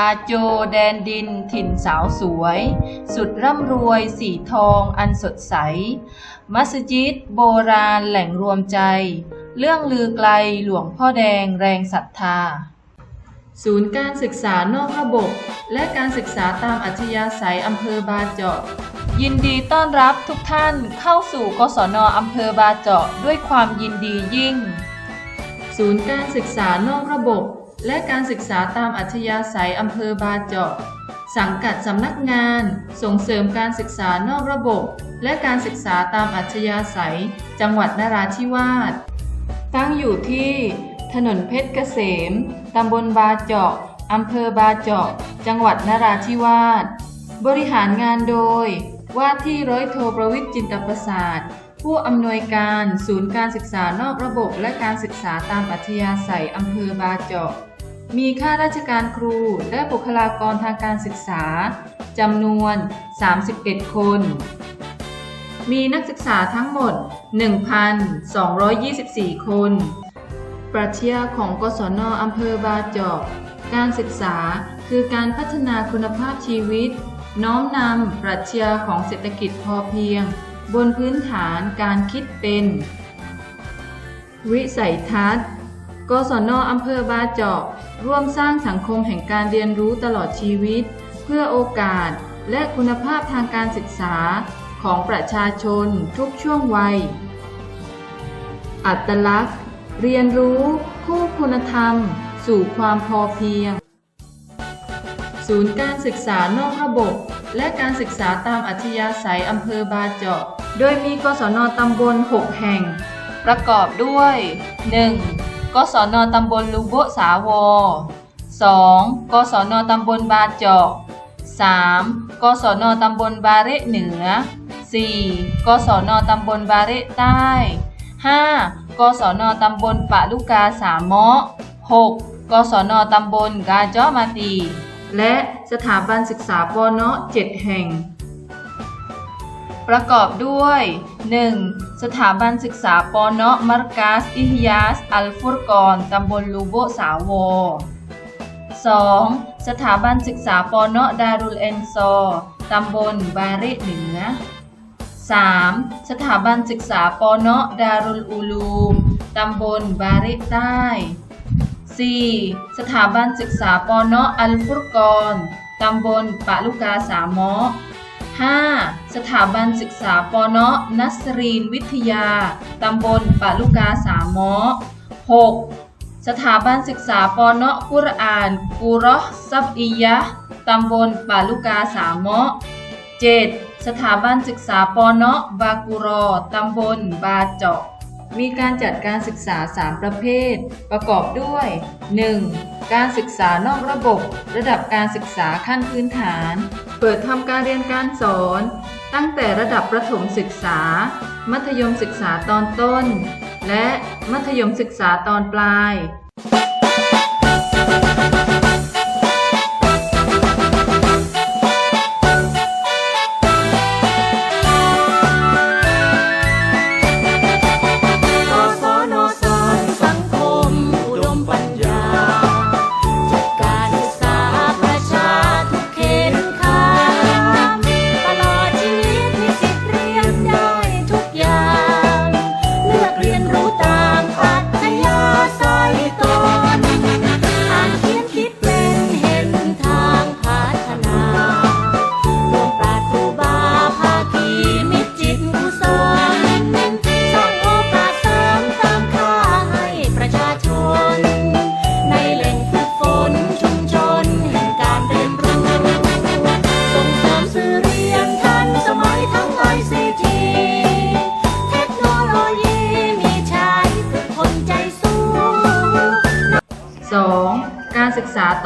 ปาโจแดนดินถิ่นสาวสวย สุดร่ำรวยสีทองอันสดใส มัสยิดโบราณแหล่งรวมใจ เรื่องลือไกลหลวงพ่อแดงแรงศรัทธา ศูนย์การศึกษานอกระบบ และการศึกษาตามอัธยาศัยอำเภอบาเจาะ ยินดีต้อนรับทุกท่านเข้าสู่กศนอำเภอบาเจาะด้วยความยินดียิ่ง ศูนย์การศึกษานอกระบบ และการศึกษาตามอัธยาศัยอำเภอบาเจาะ สังกัดสำนักงาน ส่งเสริมการศึกษานอกระบบ และการศึกษาตามอัธยาศัย จังหวัดนราธิวาส ตั้งอยู่ที่ ถนนเพชรเกษม ตำบลบาเจาะอำเภอบาเจาะ จังหวัดนราธิวาส บริหารงานโดย ว่าที่ร้อยโทประวิทย์จินตประสาทผู้อำนวยการศูนย์การศึกษานอกระบบและการศึกษาตามอัธยาศัยอำเภอบาเจาะ มีข้าราชการครูและบุคลากรทางการศึกษาจำนวน 31 คน มีนักศึกษาทั้งหมด 1,224 คน ปรัชญาของกศนอำเภอบาจาะการศึกษาคือการพัฒนาคุณภาพชีวิต น้อมนำปรัชญาของเศรษฐกิจพอเพียง บนพื้นฐานการคิดเป็น วิสัยทัศน์ กศนออำเภอบาเจาะร่วมสร้างสังคมแห่งการเรียนรู้ตลอดชีวิต เพื่อโอกาสและคุณภาพทางการศึกษาของประชาชนทุกช่วงวัย อัตลักษณ์ เรียนรู้คู่คุณธรรม สู่ความพอเพียง ศูนย์การศึกษานอกระบบ และการศึกษาตามอัธยาศัยอำเภอบาเจาะ โดยมีกศนตำบล 6 แห่ง ประกอบด้วย 1. กศนตำบลลูโบสาวอ 2. กศนตำบลบาเจาะ 3. กศนตำบลบาเรเหนือ 4. กศนตำบลบาเรใต้ 5. กศนตำบลปะลุกาสามเมาะ 6. กศนตำบลกาจ้อมาตี และสถาบันศึกษาปเนาะ7แห่ง ประกอบด้วย 1. สถาบันศึกษาปเนาะมารกาสอิฮิยาส อัลฟุรกอนตำบลลูโบสาวอ 2. สถาบันศึกษาปเนาะดารุลเอนซอตำบลบาเระเหนือ 3. สถาบันศึกษาปเนาะดารุลอูลูมตำบลบาเระใต้ 4. สถาบันศึกษาปเนาะอัลฟุรกอนตำบลปะลุกาสามเมาะ 5. สถาบันศึกษาปเนาะนัสรีนวิทยา ตำบลปะลุกาสามเมา 6. สถาบันศึกษาปเนาะกุรอานกุรอซับอียะตำบลปะลุกาสามเมา 7. สถาบันศึกษาปเนาะบากุรอ ตำบลบาเจาะมีการจัดการศึกษา 3 ประเภท ประกอบด้วย 1. การศึกษานอกระบบ ระดับการศึกษาขั้นพื้นฐาน เปิดทำการเรียนการสอน ตั้งแต่ระดับประถมศึกษา มัธยมศึกษาตอนต้น และมัธยมศึกษาตอนปลาย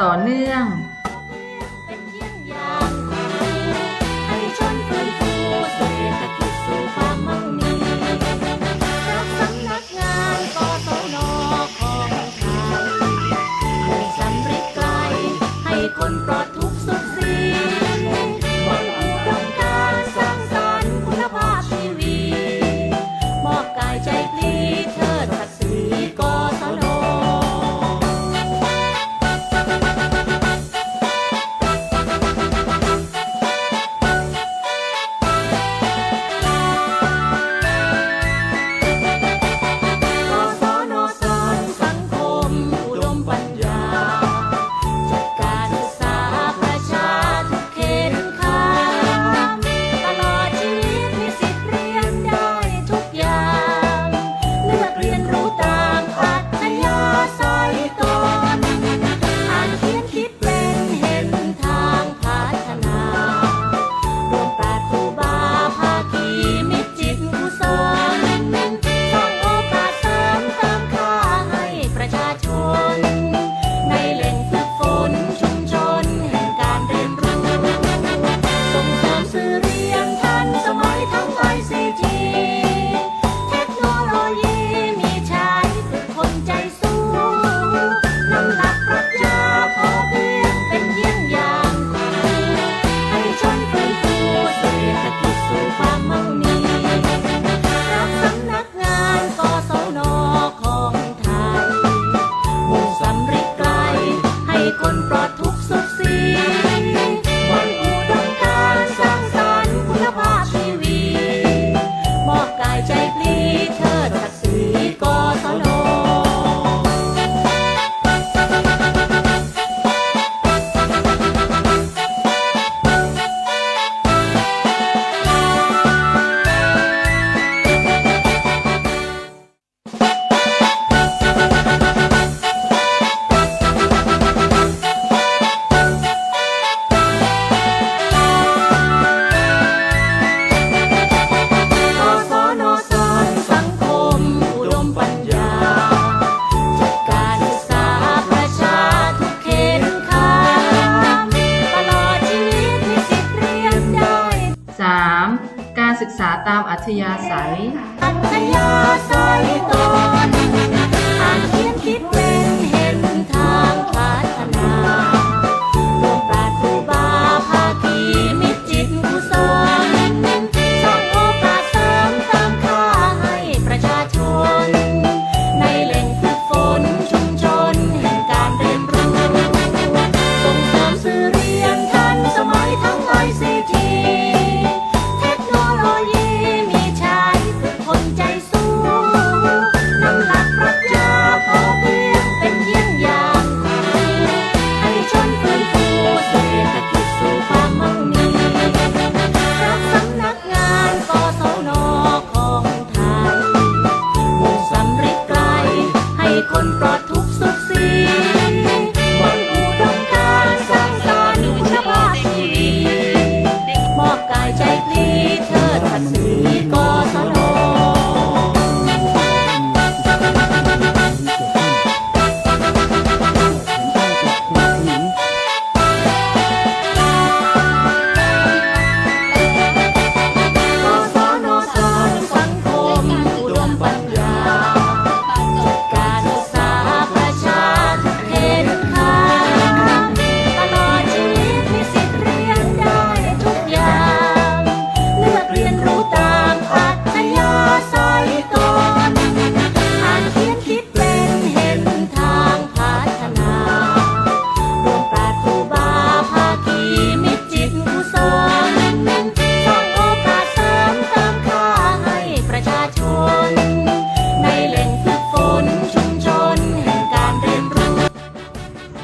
ต่อเนื่อง ตามอัธยาศัย อัธยาศัย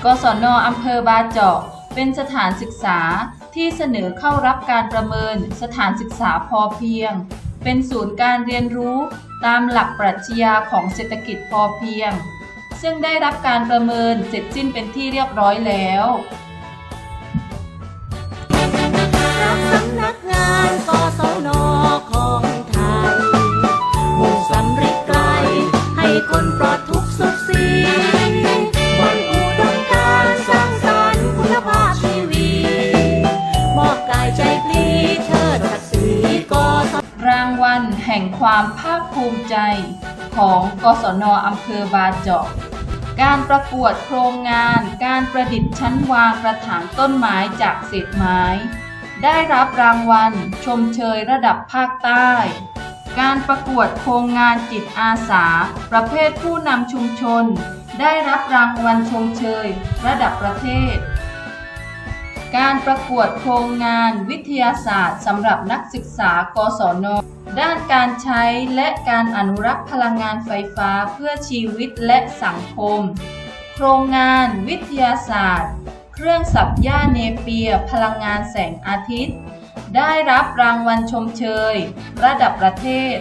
กศนอำเภอบาเจาะ เป็นสถานศึกษาที่เสนอเข้ารับการประเมินสถานศึกษาพอเพียง เป็นศูนย์การเรียนรู้ตามหลักปรัชญาของเศรษฐกิจพอเพียง ซึ่งได้รับการประเมินเสร็จสิ้นเป็นที่เรียบร้อยแล้วสำนักงานกศน ความภาคภูมิใจของกศนอำเภอบาเจาะ การประกวดโครงงาน การประดิษฐ์ชั้นวางกระถางต้นไม้จากเศษไม้ ได้รับรางวัลชมเชยระดับภาคใต้ การประกวดโครงงานจิตอาสา ประเภทผู้นำชุมชน ได้รับรางวัลชมเชยระดับประเทศการประกวดโครงงานวิทยาศาสตร์สำหรับนักศึกษากศน ด้านการใช้และการอนุรักษ์พลังงานไฟฟ้าเพื่อชีวิตและสังคม โครงงานวิทยาศาสตร์ เครื่องสับหญ้าเนเปีย พลังงานแสงอาทิตย์ ได้รับรางวัลชมเชย ระดับประเทศ